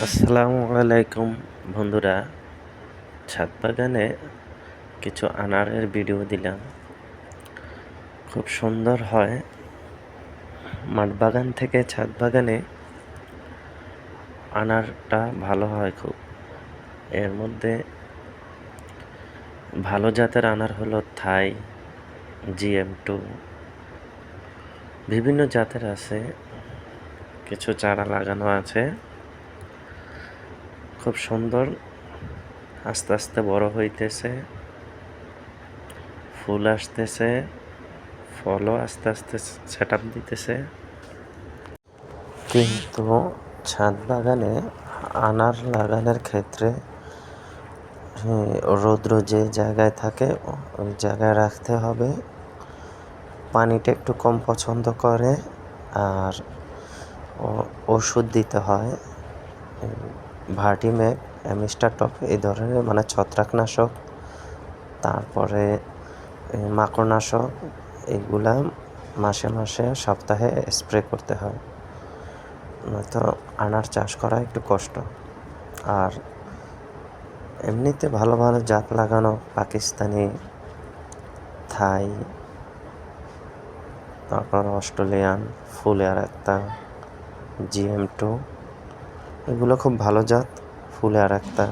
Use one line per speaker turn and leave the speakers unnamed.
আসসালামু আলাইকুম বন্ধুরা। ছাদ বাগানে কিছু আনারের ভিডিও দিলাম। খুব সুন্দর হয়। মাঠ বাগান থেকে ছাদ বাগানে আনারটা ভালো হয় খুব। এর মধ্যে ভালো জাতের আনার হলো থাই জিএম টু। বিভিন্ন জাতের আছে। কিছু চারা লাগানো আছে। খুব সুন্দর। আস্তে আস্তে বড় হইতেছে। ফুল আসতেছে। ফলও আস্তে আস্তে সেট আপ দিতেছে। কিন্তু ছাদ বাগানে আনার লাগানোর ক্ষেত্রে হ্যাঁ, রৌদ্র যে জায়গায় থাকে ওই জায়গায় রাখতে হবে। পানিটা একটু কম পছন্দ করে আর ওষুধ দিতে হয়। ভার্টিম্যাক অ্যামিস্টাটপ এই ধরনের মানে ছত্রাকনাশক, তারপরে মাকড়নাশক, এগুলা মাসে মাসে সপ্তাহে স্প্রে করতে হয়। নয়তো আনার চাষ করা একটু কষ্ট। আর এমনিতে ভালো ভালো জাত লাগানো পাকিস্তানি, থাই, তারপর অস্ট্রেলিয়ান, ফুলের একটা জিএম টু এগুলো খুব ভালো জাত ফুলে আর একটা।